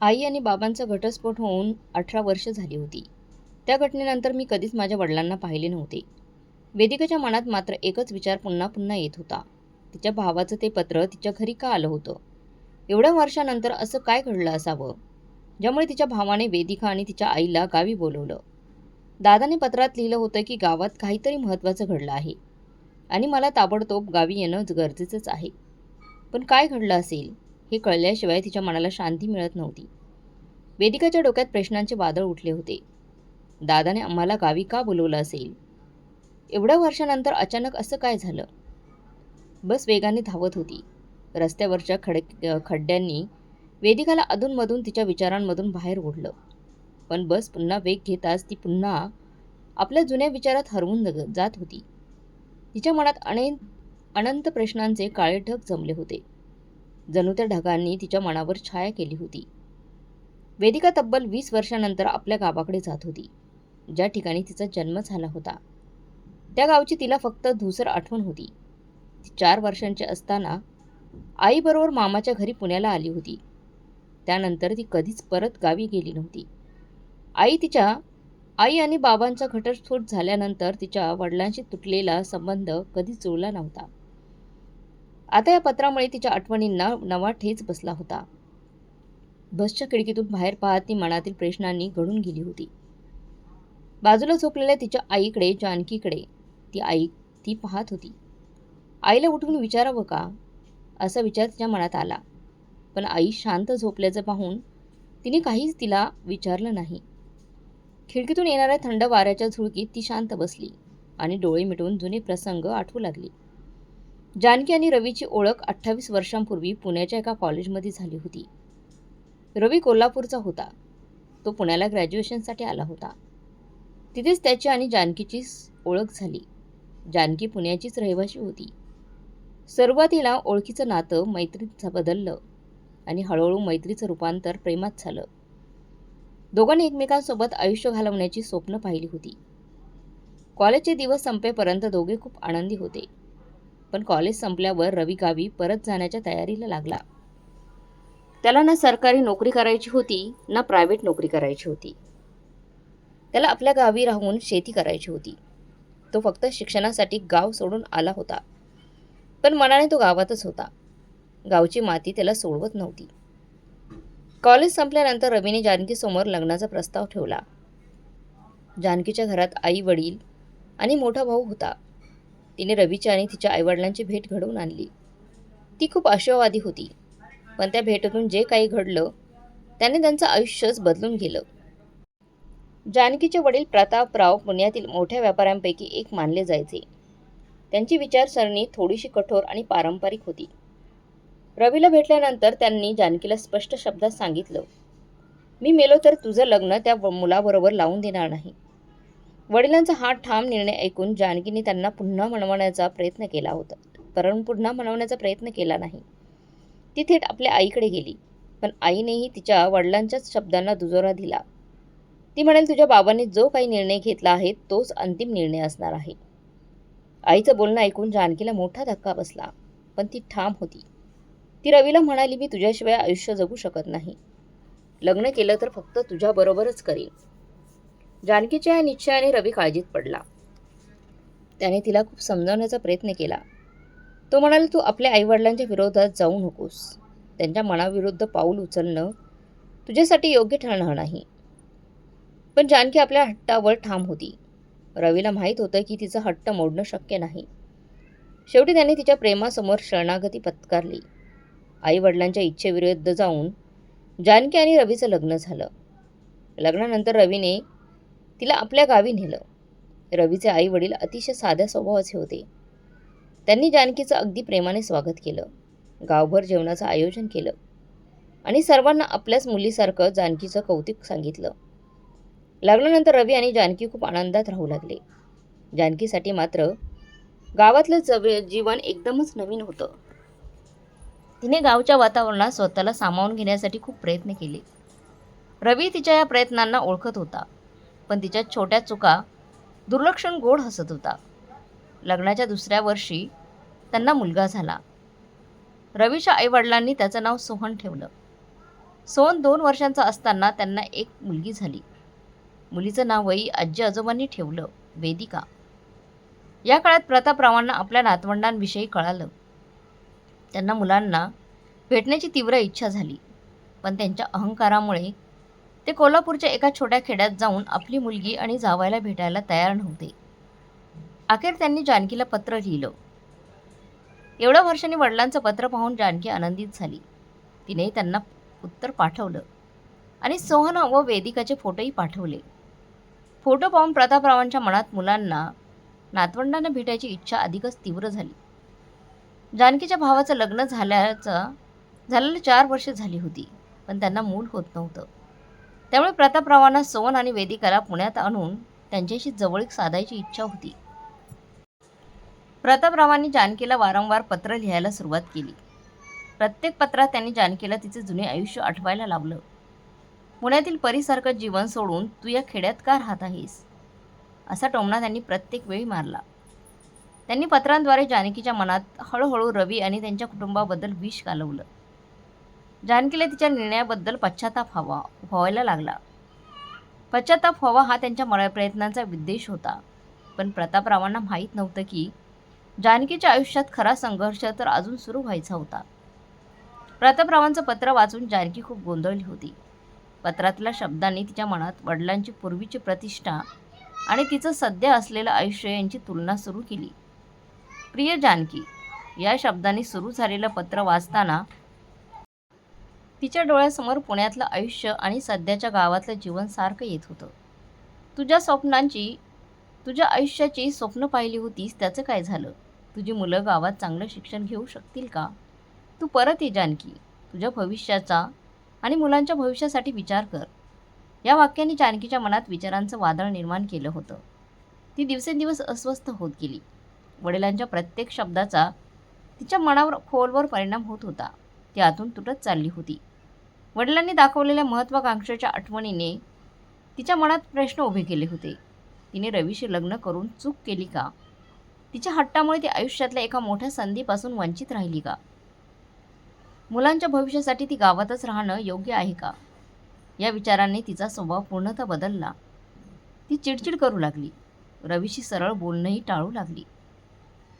आई आणि बाबांचा घटस्फोट होऊन अठरा वर्ष झाली होती. त्या घटनेनंतर मी कधीच माझ्या वडिलांना पाहिले नव्हते. वेदिकाच्या मनात मात्र एकच विचार पुन्हा पुन्हा येत होता. तिच्या भावाचं ते पत्र तिच्या घरी का आलं होतं? एवढ्या वर्षानंतर असं काय घडलं असावं? ज्यामुळे तिच्या भावाने वेदिका आणि तिच्या आईला गावी बोलवलं. दादाने पत्रात लिहिलं होतं की गावात काहीतरी महत्त्वाचं घडलं आहे. आणि मला ताबडतोब गावी येणं गरजेचंच आहे. पण काय घडलं असेल? हे कळल्याशिवाय तिच्या मनाला शांती मिळत नव्हती. वेदिकाच्या डोक्यात प्रश्नांचे वादळ उठले होते. दादाने आम्हाला गावी का बोलवलं असेल? एवढ्या वर्षानंतर अचानक असं काय झालं? बस वेगाने धावत होती. रस्त्यावरच्या खड खड्ड्यांनी वेदिकाला अधूनमधून तिच्या विचारांमधून बाहेर ओढलं. पण बस पुन्हा वेग घेताच ती पुन्हा आपल्या जुन्या विचारात हरवून जात होती. तिच्या मनात अने अनंत प्रश्नांचे काळे ढग जमले होते. जणू त्या ढगांनी तिच्या मनावर छाया केली होती. वेदिका तब्बल वीस वर्षानंतर आपल्या गावाकडे जात होती. ज्या ठिकाणी तिचा जन्म झाला होता. त्या गावची तिला फक्त धुसर आठवण होती. ती चार वर्षांची असताना आईबरोबर मामाच्या घरी पुण्याला आली होती. त्यानंतर ती कधीच परत गावी गेली नव्हती. आई तिच्या आई आणि बाबांचा घटस्फोट झाल्यानंतर तिच्या वडिलांशी तुटलेला संबंध कधी जुळला नव्हता. आता या पत्रामुळे तिच्या आठवणींना नवा ठेच बसला होता. बसच्या खिडकीतून बाहेर पाहत ती मनातील प्रश्नांनी घडून गेली होती. बाजूला झोपलेल्या तिच्या आईकडे जानकीकडे ती आई ती पाहत होती. आईला उठून विचारावं का? असा विचार तिच्या मनात आला. पण आई शांत झोपल्याचं पाहून तिने काहीच तिला विचारलं नाही. खिडकीतून येणाऱ्या थंड वाऱ्याच्या झुळकीत ती शांत बसली आणि डोळे मिटवून जुने प्रसंग आठवू लागली. जानकी आणि रवीची ओळख अठ्ठावीस वर्षांपूर्वी पुण्याच्या एका कॉलेजमध्ये झाली होती. रवी कोल्हापूरचा होता. तो पुण्याला ग्रॅज्युएशनसाठी आला होता. तिथेच त्याची आणि जानकीची ओळख झाली. जानकी पुण्याचीच रहिवाशी होती. सुरुवातीला ओळखीचं नातं मैत्रीत बदललं आणि हळूहळू मैत्रीचं रूपांतर प्रेमात झालं. दोघांनी एकमेकांसोबत आयुष्य घालवण्याची स्वप्न पाहिली होती. कॉलेजचे दिवस संपेपर्यंत दोघे खूप आनंदी होते. पण कॉलेज संपल्यावर रवी गावी परत जाण्याच्या तयारीला लागला. त्याला ना सरकारी नोकरी करायची होती ना प्रायव्हेट नोकरी करायची होती. त्याला आपल्या गावी राहून शेती करायची होती. तो फक्त शिक्षणासाठी गाव सोडून आला होता. पण मनाने तो गावातच होता. गावची माती त्याला सोडवत नव्हती. कॉलेज संपल्यानंतर रवीने जानकीसमोर लग्नाचा प्रस्ताव ठेवला. जानकीच्या घरात आई वडील आणि मोठा भाऊ होता. तिने रवीच्या आणि तिच्या आईवडिलांची भेट घडवून आणली. ती खूप आशावादी होती. पण त्या भेटीतून जे काही घडलं त्याने त्यांचं आयुष्यच बदलून गेलं. जानकीचे वडील प्रतापराव पुण्यातील मोठ्या व्यापाऱ्यांपैकी एक मानले जायचे. त्यांची विचारसरणी थोडीशी कठोर आणि पारंपरिक होती. रवीला भेटल्यानंतर त्यांनी जानकीला स्पष्ट शब्दात सांगितलं मी मेलो तर तुझं लग्न त्या मुलाबरोबर लावून देणार नाही. वडिलांचा हा ठाम निर्णय ऐकून जानकीने त्यांना पुन्हा मनवण्याचा प्रयत्न केला होता. परंतु पुन्हा मनवण्याचा प्रयत्न केला नाही. ती थेट आपल्या आईकडे गेली. पण आईनेही तिच्या वडिलांच्याच शब्दांना दुजोरा दिला. ती म्हणेल तुझ्या बाबांनी जो काही निर्णय घेतला आहे तोच अंतिम निर्णय असणार आहे. आईचं बोलणं ऐकून जानकीला मोठा धक्का बसला पण ती ठाम होती. ती रवीला म्हणाली मी तुझ्याशिवाय आयुष्य जगू शकत नाही. लग्न केलं तर फक्त तुझ्याबरोबरच करीन. जानकीच्या या निश्चयाने रवी काळजीत पडला. त्याने तिला खूप समजावण्याचा प्रयत्न केला. तो म्हणाला तू आपल्या आईवडिलांच्या विरोधात जाऊ नकोस. त्यांच्या मनाविरुद्ध पाऊल उचलणं तुझ्यासाठी योग्य ठरणार नाही. पण जानकी आपल्या हट्टावर ठाम होती. रवीला माहीत होतं की तिचा हट्ट मोडणं शक्य नाही. शेवटी त्याने तिच्या प्रेमासमोर शरणागती पत्कारली. आईवडिलांच्या इच्छेविरुद्ध जाऊन जानकी आणि रवीचं लग्न झालं. लग्नानंतर रवीने तिला आपल्या गावी नेलं. रवीचे आई वडील अतिशय साध्या स्वभावाचे होते. त्यांनी जानकीचं अगदी प्रेमाने स्वागत केलं. गावभर जेवणाचं आयोजन केलं. आणि सर्वांना आपल्याच मुलीसारखं जानकीचं कौतुक सांगितलं. लग्नानंतर रवी आणि जानकी खूप आनंदात राहू लागले. जानकीसाठी मात्र गावातलं जव जीवन एकदमच नवीन होतं. तिने गावच्या वातावरणात स्वतःला सामावून घेण्यासाठी खूप प्रयत्न केले. रवी तिच्या या प्रयत्नांना ओळखत होता. पण तिच्या छोट्या चुका दुर्लक्षण गोड हसत होता. लग्नाच्या दुसऱ्या वर्षी त्यांना मुलगा झाला. रवीच्या आईवडिलांनी त्याचं नाव सोहन ठेवलं. सोहन दोन वर्षांचा असताना त्यांना एक मुलगी झाली. मुलीचं नावही आजी आजोबांनी ठेवलं वेदिका. या काळात प्रतापरावांना आपल्या नातवंडांविषयी कळालं. त्यांना मुलांना भेटण्याची तीव्र इच्छा झाली पण त्यांच्या अहंकारामुळे ते कोल्हापूरच्या एका छोट्या खेड्यात जाऊन आपली मुलगी आणि जावायला भेटायला तयार नव्हते. अखेर त्यांनी जानकीला पत्र लिहिलं. एवढ्या वर्षांनी वडिलांचं पत्र पाहून जानकी आनंदित झाली. तिने त्यांना उत्तर पाठवलं आणि सोहन व वेदिकाचे फोटोही पाठवले. फोटो पाहून प्रतापरावांच्या मनात मुलांना नातवंडांना भेटायची इच्छा अधिकच तीव्र झाली. जानकीच्या भावाचं लग्न झाल्याचं झालेलं चार वर्षे झाली होती पण त्यांना मूल होत नव्हतं. त्यामुळे प्रतापरावांना सोन आणि वेदिकाला पुण्यात आणून त्यांच्याशी जवळीक साधायची इच्छा होती. प्रतापरावांनी जानकीला वारंवार पत्र लिहायला सुरुवात केली. प्रत्येक पत्रात त्यांनी जानकीला तिचे जुने आयुष्य आठवायला लावलं. पुण्यातील परीसारखं जीवन सोडून तू या खेड्यात का राहत आहेस? असा टोमणा त्यांनी प्रत्येक वेळी मारला. त्यांनी पत्रांद्वारे जानकीच्या मनात हळूहळू रवी आणि त्यांच्या कुटुंबाबद्दल विष कालवलं जानकीला तिच्या निर्णयाबद्दल पश्चाताप हवा व्हायला लागला. पश्चाताप व्हावा हा त्यांच्या मळ प्रयत्नांचा विद्देश होता. पण प्रतापरावांना माहीत नव्हतं की जानकीच्या आयुष्यात खरा संघर्ष तर अजून सुरू व्हायचा होता. प्रतापरावांचं पत्र वाचून जानकी खूप गोंधळली होती. पत्रातल्या शब्दांनी तिच्या मनात वडिलांची पूर्वीची प्रतिष्ठा आणि तिचं सध्या असलेलं आयुष्य यांची तुलना सुरू केली. प्रिय जानकी या शब्दांनी सुरू झालेलं पत्र वाचताना तिच्या डोळ्यासमोर पुण्यातलं आयुष्य आणि सध्याच्या गावातलं जीवन सारखं येत होतं. तुझ्या स्वप्नांची तुझ्या आयुष्याची स्वप्न पाहिली होतीस त्याचं काय झालं? तुझी मुलं गावात चांगलं शिक्षण घेऊ शकतील का? तू परत ये जानकी. तुझ्या भविष्याचा आणि मुलांच्या भविष्यासाठी विचार कर. या वाक्याने जानकीच्या मनात विचारांचं वादळ निर्माण केलं होतं. ती दिवसेंदिवस अस्वस्थ होत गेली. वडिलांच्या प्रत्येक शब्दाचा तिच्या मनावर खोलवर परिणाम होत होता. ती आतून तुटत चालली होती. वडिलांनी दाखवलेल्या महत्त्वाकांक्षेच्या आठवणीने तिच्या मनात प्रश्न उभे केले होते. तिने रवीशी लग्न करून चूक केली का? तिच्या हट्टामुळे ती आयुष्यातल्या एका मोठ्या संधीपासून वंचित राहिली का? मुलांच्या भविष्यासाठी ती गावातच राहणं योग्य आहे का? या विचाराने तिचा स्वभाव पूर्णतः बदलला. ती चिडचिड करू लागली. रवीशी सरळ बोलणंही टाळू लागली.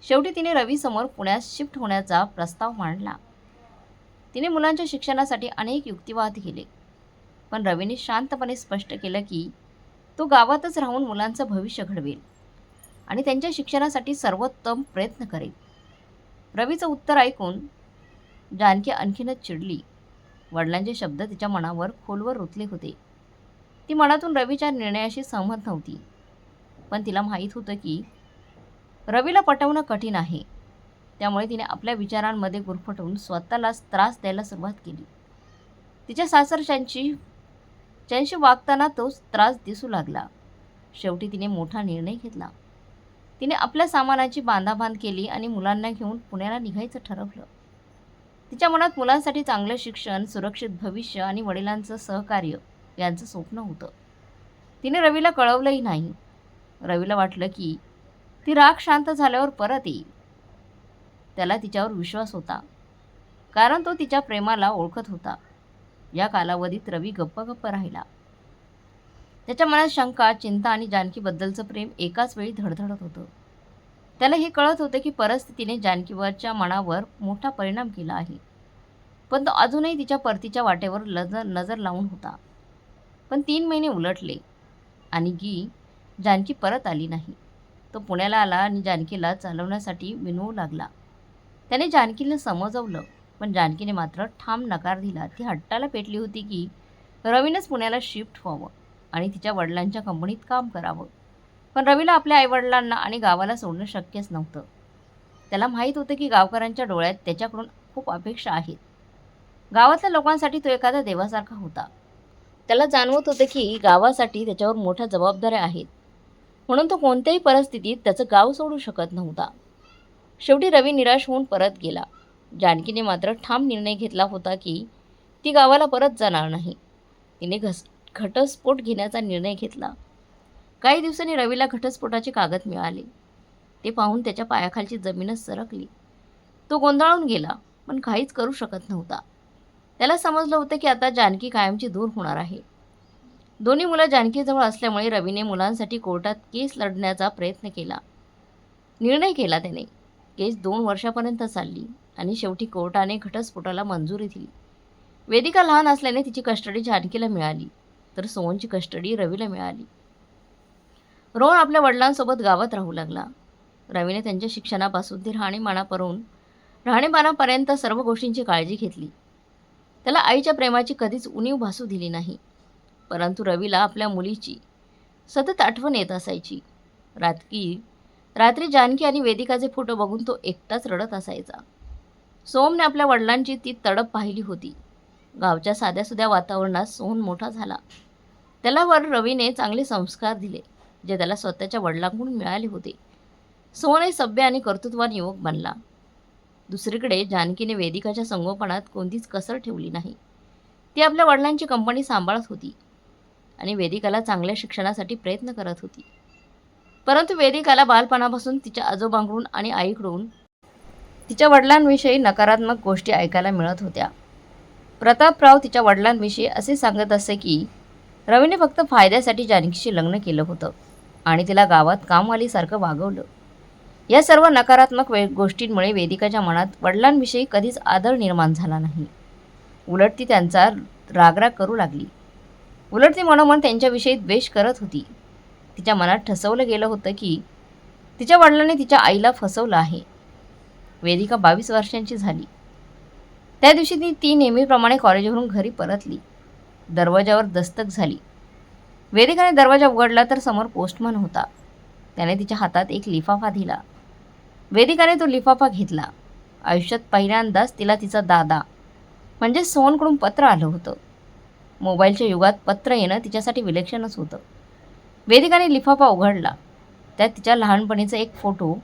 शेवटी तिने रवीसमोर पुण्यात शिफ्ट होण्याचा प्रस्ताव मांडला. तिने मुलांच्या शिक्षणासाठी अनेक युक्तिवाद केले. पण रवीने शांतपणे स्पष्ट केलं की तो गावातच राहून मुलांचं भविष्य घडवेल आणि त्यांच्या शिक्षणासाठी सर्वोत्तम प्रयत्न करेल. रवीचं उत्तर ऐकून जानकी आणखीनच चिडली. वडिलांचे शब्द तिच्या मनावर खोलवर रुतले होते. ती मनातून रवीच्या निर्णयाशी सहमत नव्हती. पण तिला माहीत होतं की रवीला पटवणं कठीण आहे. त्यामुळे तिने आपल्या विचारांमध्ये गुरफटवून स्वतःलाच त्रास द्यायला सुरुवात केली. तिच्या सासरच्यांची त्यांशी वागताना तोच त्रास दिसू लागला. शेवटी तिने मोठा निर्णय घेतला. तिने आपल्या सामानाची बांधाबांध केली आणि मुलांना घेऊन पुण्याला निघायचं ठरवलं. तिच्या मनात मुलांसाठी चांगलं शिक्षण सुरक्षित भविष्य आणि वडिलांचं सहकार्य यांचं स्वप्न होतं. तिने रवीला कळवलंही नाही. रवीला वाटलं की ती राग शांत झाल्यावर परत येईल. त्याला तिच्यावर विश्वास होता. कारण तो तिच्या प्रेमाला ओळखत होता. या कालावधीत रवी गप्प गप्प राहिला. त्याच्या मनात शंका चिंता आणि जानकीबद्दलचं प्रेम एकाच वेळी धडधडत होतं. त्याला हे कळत होतं की परिस्थितीने जानकीवरच्या मनावर मोठा परिणाम केला आहे. पण तो अजूनही तिच्या परतीच्या वाटेवर नजर नजर लावून होता. पण तीन महिने उलटले आणि गी जानकी परत आली नाही. तो पुण्याला आला आणि जानकीला चालवण्यासाठी विनवू लागला. त्याने जानकीला समजवलं पण जानकीने मात्र ठाम नकार दिला. ती हट्टाला पेटली होती की रवीनंच पुण्याला शिफ्ट व्हावं आणि तिच्या वडिलांच्या कंपनीत काम करावं. पण रवीला आपल्या आईवडिलांना आणि गावाला सोडणं शक्यच नव्हतं. त्याला माहीत होतं की गावकऱ्यांच्या डोळ्यात त्याच्याकडून खूप अपेक्षा आहेत. गावातल्या लोकांसाठी तो एखादा देवासारखा होता. त्याला जाणवत होतं की गावासाठी त्याच्यावर मोठ्या जबाबदाऱ्या आहेत. म्हणून तो कोणत्याही परिस्थितीत त्याचं गाव सोडू शकत नव्हता. शेवटी रवी निराश होऊन परत गेला. जानकीने मात्र ठाम निर्णय घेतला होता की ती गावाला परत जाणार नाही. तिने घस घटस्फोट घेण्याचा निर्णय घेतला. काही दिवसांनी रवीला घटस्फोटाचे कागद मिळाले. ते पाहून त्याच्या पायाखालची जमीनच सरकली. तो गोंधळून गेला पण काहीच करू शकत नव्हता. त्याला समजलं होतं की आता जानकी कायमची दूर होणार आहे. दोन्ही मुलं जानकीजवळ असल्यामुळे रवीने मुलांसाठी कोर्टात केस लढण्याचा प्रयत्न केला. निर्णय केला त्याने. केस दोन वर्षापर्यंत चालली आणि शेवटी कोर्टाने घटस्फोटाला मंजुरी दिली. वेदिका लहान असल्याने तिची कस्टडी जानकीला मिळाली तर सोहनची कस्टडी रवीला मिळाली. रोहन आपल्या वडिलांसोबत गावात राहू लागला. रवीने त्यांच्या शिक्षणापासून ते परवून राहणीमानापर्यंत सर्व गोष्टींची काळजी घेतली. त्याला आईच्या प्रेमाची कधीच उणीव भासू दिली नाही परंतु रवीला आपल्या मुलीची सतत आठवण येत असायची. रात्री रात्री जानकी आणि वेदिकाचे फोटो बघून तो एकटाच रडत असायचा. सोमने आपल्या वडिलांची ती तडप पाहिली होती. गावच्या साध्यासुध्या वातावरणात सोहन मोठा झाला. त्याला वर रवीने चांगले संस्कार दिले जे त्याला स्वतःच्या वडिलांकडून मिळाले होते. सोहन हे सभ्य आणि कर्तृत्वान युवक बनला. दुसरीकडे जानकीने वेदिकाच्या संगोपनात कोणतीच कसर ठेवली नाही. ती आपल्या वडिलांची कंपनी सांभाळत होती आणि वेदिकाला चांगल्या शिक्षणासाठी प्रयत्न करत होती. परंतु वेदिकाला बालपणापासून तिच्या आजोबांकडून आणि आईकडून तिच्या वडिलांविषयी नकारात्मक गोष्टी ऐकायला मिळत होत्या. प्रतापराव तिच्या वडिलांविषयी असे सांगत असे की रवीने फक्त फायद्यासाठी जानकीशी लग्न केलं होतं आणि तिला गावात कामवालीसारखं वागवलं. या सर्व नकारात्मक वे गोष्टींमुळे वेदिकाच्या मनात वडिलांविषयी कधीच आदर निर्माण झाला नाही. उलट ती त्यांचा रागराग करू लागली. उलट ती मनोमन त्यांच्याविषयी द्वेष करत होती. तिच्या मनात ठसवलं गेलं होतं की तिच्या वडिलांनी तिच्या आईला फसवलं आहे. वेदिका बावीस वर्षांची झाली. त्या दिवशी ती ती नेहमीप्रमाणे कॉलेजवरून घरी परतली. दरवाजावर दस्तक झाली. वेदिकाने दरवाजा उघडला तर समोर पोस्टमन होता. त्याने तिच्या हातात एक लिफाफा दिला. वेदिकाने तो लिफाफा घेतला. आयुष्यात पहिल्यांदाच तिला तिचा दादा म्हणजे सोनकडून पत्र आलं होतं. मोबाईलच्या युगात पत्र येणं तिच्यासाठी विलक्षणच होतं. वेदिकाने लिफाफा उघडला. त्यात तिच्या लहानपणीचा एक फोटो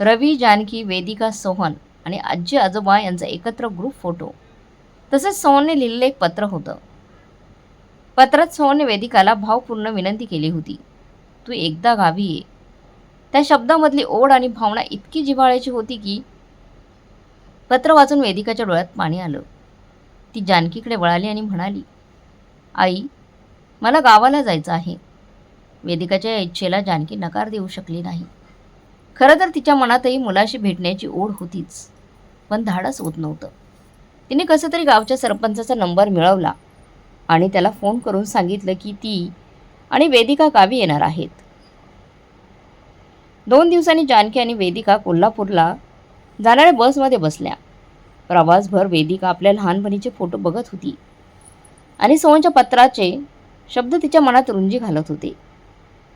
रवी जानकी वेदिका सोहन आणि आजी आजोबा यांचा एकत्र ग्रुप फोटो तसेच सोहनने लिहिलेलं एक पत्र होतं. पत्रात सोहनने वेदिकाला भावपूर्ण विनंती केली होती. तू एकदा गावी ये. त्या शब्दामधली ओढ आणि भावना इतकी जिव्हाळ्याची होती की पत्र वाचून वेदिकाच्या डोळ्यात पाणी आलं. ती जानकीकडे वळाली आणि म्हणाली आई मला गावाला जायचं आहे. वेदिकाच्या इच्छेला जानकी नकार देऊ शकली नाही. खरं तर तिच्या मनातही मुलाशी भेटण्याची ओढ होतीच पण धाडस होत नव्हतं. तिने कसं तरी गावच्या सरपंचाचा नंबर मिळवला आणि त्याला फोन करून सांगितलं की ती आणि वेदिका गावी येणार आहेत. दोन दिवसांनी जानकी आणि वेदिका कोल्हापूरला जाणाऱ्या बसमध्ये बसल्या. प्रवासभर वेदिका आपल्या लहानपणीचे फोटो बघत होती आणि सोहनच्या पत्राचे शब्द तिच्या मनात रुंजी घालत होते.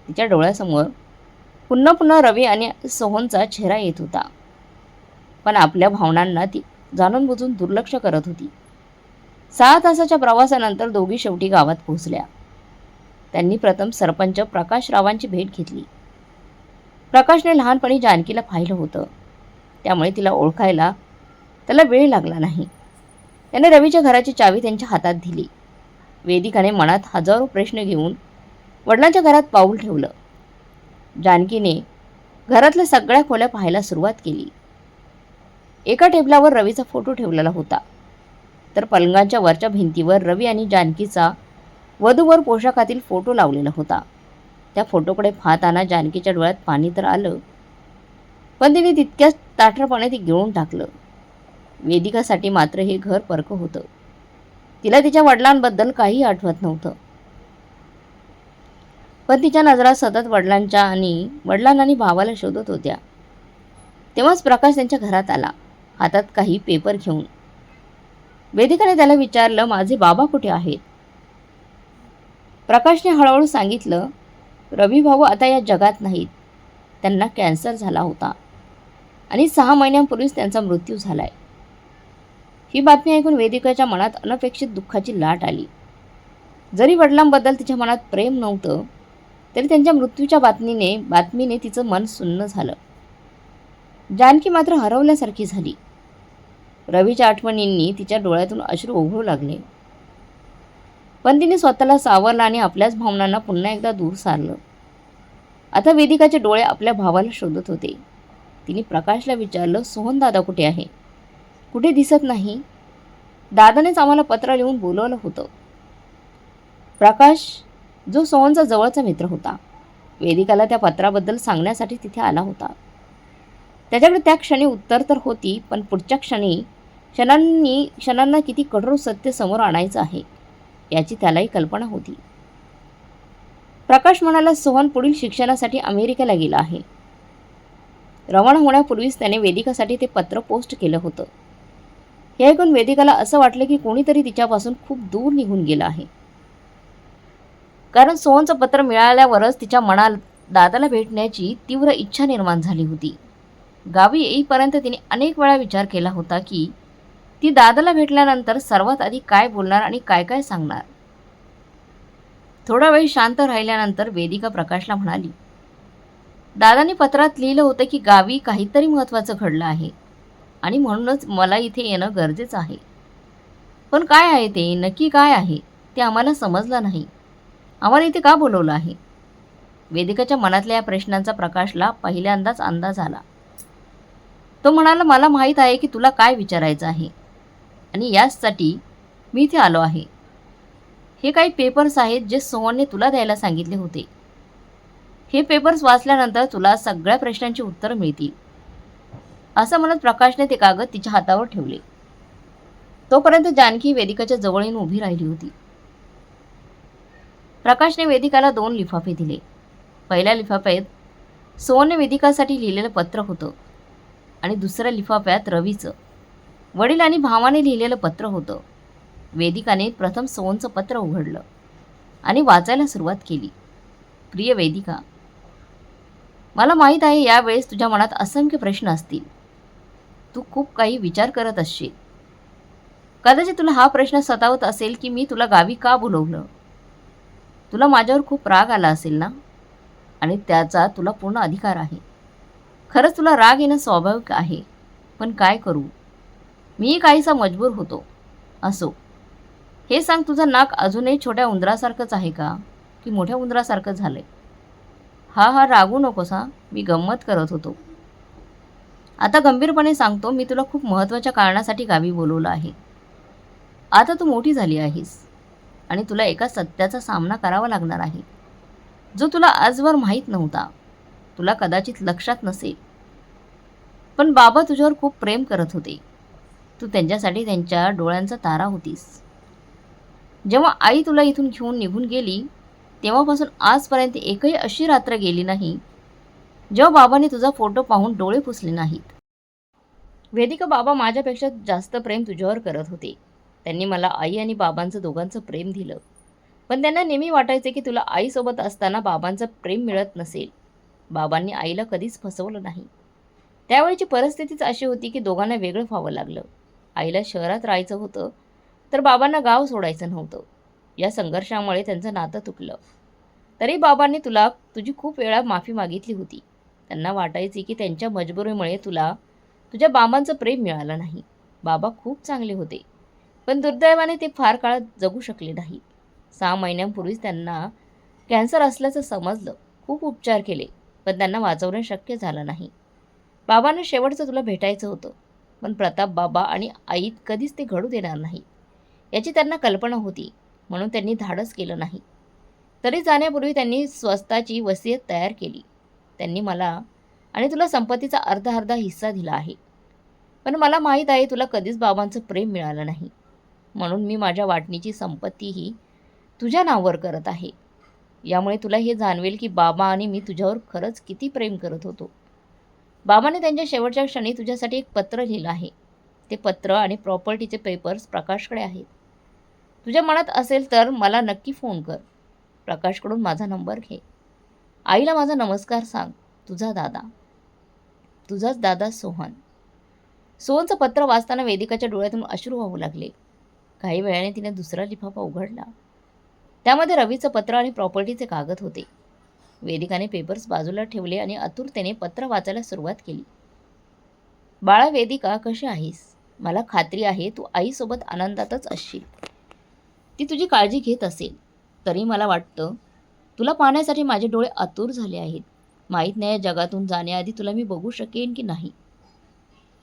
तिच्या डोळ्यासमोर पुन्हा पुन्हा रवी आणि सोहनचा चेहरा येत होता. पण आपल्या भावनांना ती जाणून बुजून दुर्लक्ष करत होती. सहा तासाच्या प्रवासानंतर दोघी शेवटी गावात पोहोचल्या. त्यांनी प्रथम सरपंच प्रकाशरावांची भेट घेतली. प्रकाशने लहानपणी जानकीला पाहिलं होतं. त्यामुळे तिला ओळखायला त्याला वेळ लागला नाही. त्याने रवीच्या घराची चावी त्यांच्या हातात दिली. वेदिकाने मनात हजारो प्रश्न घेऊन वडिलांच्या घरात पाऊल ठेवलं. जानकीने घरातल्या सगळ्या खोल्या पाहायला सुरुवात केली. एका टेबलावर रवीचा फोटो ठेवलेला होता. तर पलंगाच्या वरच्या भिंतीवर रवी आणि जानकीचा वधूवर पोशाखातील फोटो लावलेला होता. त्या फोटोकडे पाहताना जानकीच्या डोळ्यात पाणी तर आलं पण तिने तितक्याच ताठरपणे ते गिळून टाकलं. वेदिकासाठी मात्र हे घर परकं होतं. तिला तिच्या वडिलांबद्दल काही आठवत नव्हतं. पण तिच्या नजरा सतत वडिलांच्या आणि वडिलांना आणि भावाला शोधत होत्या. तेव्हाच प्रकाश त्यांच्या घरात आला. हातात काही पेपर घेऊन. वेदिकाने त्याला विचारलं माझे बाबा कुठे आहेत? प्रकाशने हळूहळू सांगितलं रवी भाऊ आता या जगात नाहीत. त्यांना कॅन्सर झाला होता. आणि सहा महिन्यांपूर्वीच त्यांचा मृत्यू झालाय. ही बातमी ऐकून वेदिकाच्या मनात अनपेक्षित दुःखाची लाट आली. जरी वडिलांबद्दल तिच्या मनात प्रेम नव्हतं तरी त्यांच्या मृत्यूच्या बातमीने बातमीने तिचं मन सुन्न झालं. जानकी मात्र हरवल्यासारखी झाली. रवीच्या आठवणींनी तिच्या डोळ्यातून अश्रू ओघळू लागले. पण तिने स्वतःला सावरलं आणि आपल्याच भावनांना पुन्हा एकदा दूर सारलं. आता वेदिकाचे डोळे आपल्या भावाला शोधत होते. तिने प्रकाशला विचारलं सोहन दादा कुठे आहे? कुठे दिसत नाही? दादानेच आम्हाला पत्र लिहून बोलवलं होतं. प्रकाश जो सोहनचा जवळचा मित्र होता. वेदिकाला त्या पत्राबद्दल सांगण्यासाठी तिथे आला होता. त्याच्याकडे त्या क्षणी उत्तर तर होती पण पुढच्या क्षणी क्षणांनी क्षणांना किती कठोर सत्य समोर आणायचं आहे याची त्यालाही कल्पना होती. प्रकाश म्हणाला सोहन पुढील शिक्षणासाठी अमेरिकेला गेला आहे. रवाना होण्यापूर्वीच त्याने वेदिकासाठी ते पत्र पोस्ट केलं होतं. हे ऐकून वेदिकाला असं वाटलं की कोणीतरी तिच्यापासून खूप दूर निघून गेलं आहे. कारण सोहनचं पत्र मिळाल्यावरच तिच्या मनात दादाला भेटण्याची तीव्र इच्छा निर्माण झाली होती. गावी येईपर्यंत तिने अनेक वेळा विचार केला होता की ती दादाला भेटल्यानंतर सर्वात आधी काय बोलणार आणि काय काय सांगणार? थोडा वेळ शांत राहिल्यानंतर वेदिका प्रकाशला म्हणाली दादाने पत्रात लिहिलं होतं की गावी काहीतरी महत्त्वाचं घडलं आहे आणि म्हणूनच मला इथे येणं गरजेचं आहे. पण काय आहे ते? नक्की काय आहे? ते आम्हाला समजलं नाही. आम्हाला इथे का बोलवलं आहे? वेदिकाच्या मनातल्या या प्रश्नांचा प्रकाशला पहिल्यांदाच अंदाज आला. तो म्हणाला मला माहीत आहे की तुला काय विचारायचं आहे. आणि याचसाठी मी इथे आलो आहे. हे काही पेपर्स आहेत जे सोहनने तुला द्यायला सांगितले होते. हे पेपर्स वाचल्यानंतर तुला सगळ्या प्रश्नांची उत्तरं मिळतील. असं म्हणत प्रकाशने ते कागद तिच्या हातावर ठेवले. तोपर्यंत जानकी वेदिकाच्या जवळ येऊन उभी राहिली होती. प्रकाशने वेदिकाला दोन लिफाफे दिले. पहिल्या लिफाफ्यात सोहनने वेदिकासाठी लिहिलेलं पत्र होतं आणि दुसऱ्या लिफाफ्यात रवीचं. वडील आणि भावाने लिहिलेलं पत्र होतं. वेदिकाने प्रथम सोनचं पत्र उघडलं आणि वाचायला सुरुवात केली. प्रिय वेदिका मला माहीत आहे यावेळेस तुझ्या मनात असंख्य प्रश्न असतील. तू खूप काही विचार करत असशील. कदाचित तुला हा प्रश्न सतावत असेल की मी तुला गावी का बोलवलं? तुला माझ्यावर खूप राग आला असेल ना? आणि त्याचा तुला पूर्ण अधिकार आहे. खरंच तुला राग येणं स्वाभाविक आहे. पण काय करू? मी काहीसा मजबूर होतो. असो. हे सांग तुझं नाक अजूनही छोट्या उंदरासारखंच आहे का? की मोठ्या उंदरासारखं आहे हा हा रागू नकोस हा. मी गंमत करत होतो. आता गंभीरपणे सांगतो मी तुला खूप महत्त्वाच्या कारणासाठी गावी बोलवलं आहे. आता तू मोठी झाली आहेस. आणि तुला एका सत्याचा सामना करावा लागणार आहे. जो तुला आजवर माहीत नव्हता. तुला कदाचित लक्षात नसेल. पण बाबा तुझ्यावर खूप प्रेम करत होते. तू त्यांच्यासाठी त्यांच्या डोळ्यांचा तारा होतीस. जेव्हा आई तुला इथून घेऊन निघून गेली तेव्हापासून आजपर्यंत एकही अशी रात्र गेली नाही जेव्हा बाबाने तुझा फोटो पाहून डोळे पुसले नाहीत. वेदिका बाबा माझ्यापेक्षा जास्त प्रेम तुझ्यावर करत होते. त्यांनी मला आई आणि बाबांचं दोघांचं प्रेम दिलं. पण त्यांना नेहमी वाटायचे की तुला आईसोबत असताना बाबांचं प्रेम मिळत नसेल. बाबांनी आईला कधीच फसवलं नाही. त्यावेळीची परिस्थितीच अशी होती की दोघांना वेगळं व्हावं लागलं. आईला शहरात राहायचं होतं तर बाबांना गाव सोडायचं नव्हतं. या संघर्षामुळे त्यांचं नातं तुटलं. तरी बाबांनी तुला तुझी खूप वेळा माफी मागितली होती. त्यांना वाटायची की त्यांच्या मजबुरीमुळे तुला तुझ्या बाबांचं प्रेम मिळालं नाही. बाबा खूप चांगले होते. पण दुर्दैवाने ते फार काळ जगू शकले नाही. सहा महिन्यांपूर्वीच त्यांना कॅन्सर असल्याचं समजलं. खूप उपचार केले पण त्यांना वाचवणं शक्य झालं नाही. बाबांना शेवटचं तुला भेटायचं होतं पण प्रताप बाबा आणि आईत कधीच ते घडू देणार नाही. याची त्यांना कल्पना होती म्हणून त्यांनी धाडस केलं नाही. तरी जाण्यापूर्वी त्यांनी स्वस्ताची वसियत तयार केली. त्यांनी मला आणि तुला संपत्तीचा अर्धा अर्धा हिस्सा दिला आहे. पण मला माहीत आहे तुला कधीच बाबांचं प्रेम मिळालं नाही. म्हणून मी माझ्या वाटणीची संपत्तीही तुझ्या नावावर करत आहे. यामुळे तुला हे जाणवेल की बाबा आणि मी तुझ्यावर खरंच किती प्रेम करत होतो. बाबाने त्यांच्या शेवटच्या क्षणी तुझ्यासाठी एक पत्र लिहिलं आहे. ते पत्र आणि प्रॉपर्टीचे पेपर्स प्रकाशकडे आहेत. तुझ्या मनात असेल तर मला नक्की फोन कर. प्रकाशकडून माझा नंबर घे. आईला माझा नमस्कार सांग. तुझा दादा. तुझाच दादा सोहन. सोहनचं पत्र वाचताना वेदिकाच्या डोळ्यातून अश्रू वाहू लागले. काही वेळाने तिने दुसरा लिफाफा उघडला. त्यामध्ये रवीचं पत्र आणि प्रॉपर्टीचे कागद होते. वेदिकाने पेपर्स बाजूला ठेवले आणि आतुरतेने पत्र वाचायला सुरुवात केली. बाळा वेदिका कशी आहेस? मला खात्री आहे तू आईसोबत आनंदातच असशील. ती तुझी काळजी घेत असेल. तरी मला वाटतं तुला पाहण्यासाठी माझे डोळे आतुर झाले आहेत. माहीत नाही या जगातून जाण्याआधी तुला मी बघू शकेन की नाही.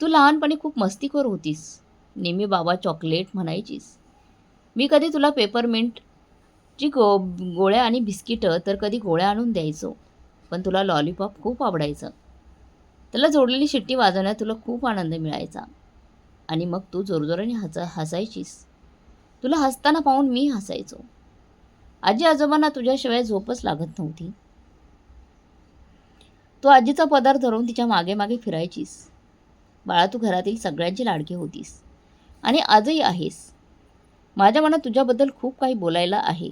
तू लहानपणी खूप मस्तीखोर होतीस. नेहमी बाबा चॉकलेट म्हणायचीस. मी कधी तुला पेपरमिंटची गो गोळ्या आणि बिस्किटं तर कधी गोळ्या आणून द्यायचो. पण तुला लॉलीपॉप खूप आवडायचं. त्याला जोडलेली शिट्टी वाजवण्यात तुला खूप आनंद मिळायचा. आणि मग तू जोरजोराने हसा हसायचीस. तुला हसताना पाहून मी हसायचो. आजी आजोबांना तुझ्याशिवाय झोपच लागत नव्हती. तू आजीचा पदार्थ धरून तिच्यामागे मागे फिरायचीस. बाळा तू घरातील सगळ्यांची लाडकी होतीस. आणि आजही आहेस. माझ्या मनात तुझ्याबद्दल खूप काही बोलायला आहे.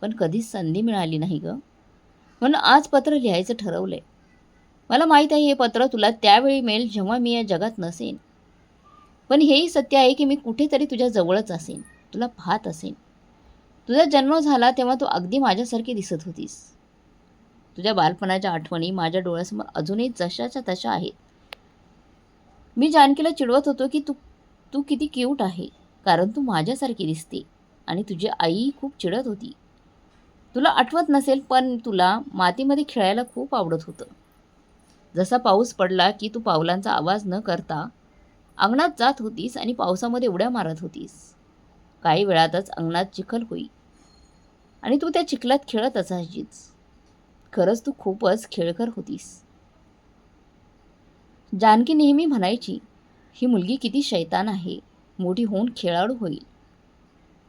पण कधीच संधी मिळाली नाही गं. म्हणून आज पत्र लिहायचं ठरवलं आहे मला माहीत आहे हे पत्र तुला त्यावेळी मिळेल जेव्हा मी या जगात नसेन. पण हेही सत्य आहे की मी कुठेतरी तुझ्या जवळच असेन. तुला पाहत असेन. तुझा जन्म झाला तेव्हा तू अगदी माझ्यासारखी दिसत होतीस. तुझ्या बालपणाच्या आठवणी माझ्या डोळ्यासमोर अजूनही जशाच्या तशा आहेत. मी जानकीला चिडवत होतो की तू तू किती क्यूट आहे. कारण तू माझ्यासारखी दिसते. आणि तुझी आई खूप चिडत होती. तुला आठवत नसेल पण तुला मातीमध्ये खेळायला खूप आवडत होतं. जसा पाऊस पडला की तू पावलांचा आवाज न करता अंगणात जात होतीस आणि पावसामध्ये उड्या मारत होतीस. काही वेळातच अंगणात चिखल होई. आणि तू त्या चिखलात खेळत असायचीच खरंच तू खूपच खेळकर होतीस. जानकी नेहमी म्हणायची ही मुलगी किती शैतान आहे. मोठी होऊन खेळाडू होईल.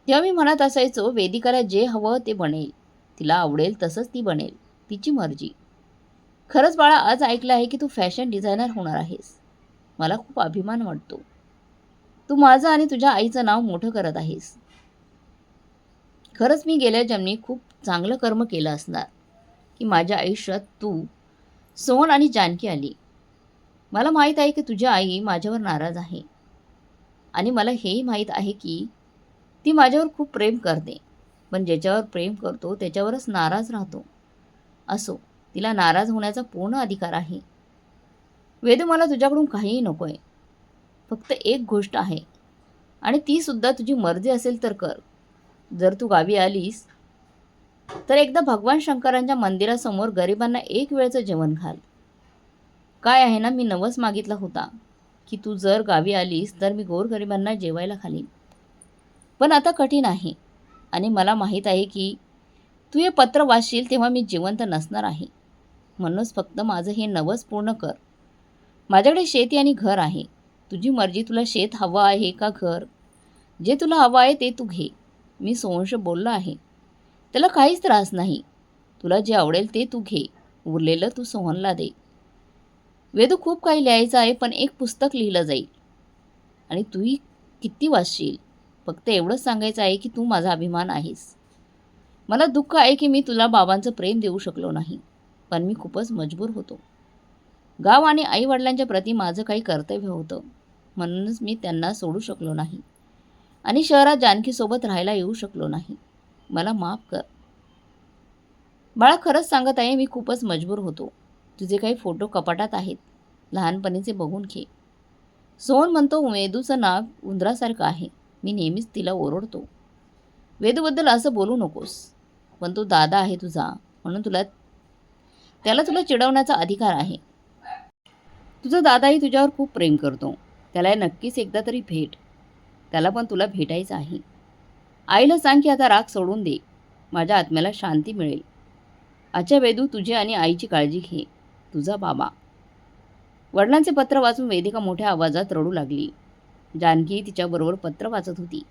तेव्हा मी म्हणत असायचो वेदिकाला जे हवं ते बनेल. तिला आवडेल तसंच ती बनेल तिची मर्जी. खरंच बाळा आज ऐकलं आहे की तू फॅशन डिझायनर होणार आहेस. मला खूप अभिमान वाटतो. तू माझं आणि तुझ्या आईचं नाव मोठं करत आहेस. खरंच मी गेल्या जन्मी खूप चांगलं कर्म केलं असणार की माझ्या आयुष्यात तू सोन आणि जानकी आली. मला माहीत आहे की तुझी आई माझ्यावर नाराज आहे. आणि मला हेही माहीत आहे की ती माझ्यावर खूप प्रेम करते. पण ज्याच्यावर प्रेम करतो त्याच्यावरच नाराज राहतो. असो तिला नाराज होण्याचा पूर्ण अधिकार आहे. वेदू मला तुझ्याकडून काहीही नको आहे. फक्त एक गोष्ट आहे. आणि तीसुद्धा तुझी मर्जी असेल तर कर. जर तू गावी आलीस तर एकदा भगवान शंकरांच्या मंदिरासमोर गरिबांना एक वेळचं जेवण घाल. काय आहे ना मी नवस मागितला होता की तू जर गावी आलीस तर मी गोरगरिबांना जेवायला घालीन. पण आता कठीण आहे आणि मला माहीत आहे की तू हे पत्र वाचशील तेव्हा मी जिवंत नसणार आहे. म्हणूनच फक्त माझं हे नवस पूर्ण कर. माझ्याकडे शेती आणि घर आहे. तुझी मर्जी तुला शेत हवं आहे का घर? जे तुला हवं आहे ते तू घे. मी सोहंश बोललो आहे. त्याला काहीच त्रास नाही. तुला जे आवडेल ते तू घे. उरलेलं तू सोहनला दे. वेदू खूप काही लिहायचं आहे पण एक पुस्तक लिहिलं जाईल. आणि तूही किती वाचशील? फक्त एवढंच सांगायचं आहे की तू माझा अभिमान आहेस. मला दुःख आहे की मी तुला बाबांचं प्रेम देऊ शकलो नाही पण मी खूपच मजबूर होतो. गाव आणि आईवडिलांच्या प्रती माझं काही कर्तव्य होतं म्हणूनच मी त्यांना सोडू शकलो नाही. आणि शहरात जानकीसोबत राहायला येऊ शकलो नाही. मला माफ कर. बाळा खरंच सांगत आहे मी खूपच मजबूर होतो. तुझे काही फोटो कपाटात आहेत. लहानपणीचे बघून घे. सोहन म्हणतो वेदूचं नाव उंदरासारखं आहे. मी नेहमीच तिला ओरडतो. वेदूबद्दल असं बोलू नकोस. पण तो दादा आहे तुझा. म्हणून तुला त्याला तुला चिडवण्याचा अधिकार आहे. तुझा दादाही तुझ्यावर खूप प्रेम करतो. त्याला नक्कीच एकदा तरी भेट. त्याला पण तुला भेटायचं आहे. आईला सांग की आता राग सोडून दे. माझ्या आत्म्याला शांती मिळेल. अच्छा वेदू तुझी आणि आईची काळजी घे. तुझा बाबा. वडिलांचे पत्र वाचून वेदिका मोठ्या आवाजात रडू लागली. जानकी तिच्याबरोबर पत्र वाचत होती.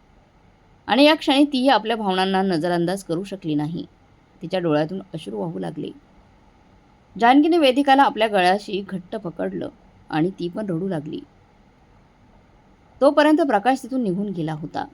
आणि या क्षणी तीही आपल्या भावनांना नजरअंदाज करू शकली नाही. तिच्या डोळ्यातून अश्रू वाहू लागले. जानकीने वेदिकाला आपल्या गळ्याशी घट्ट पकडलं आणि ती पण रडू लागली. तोपर्यंत प्रकाश तिथून निघून गेला होता.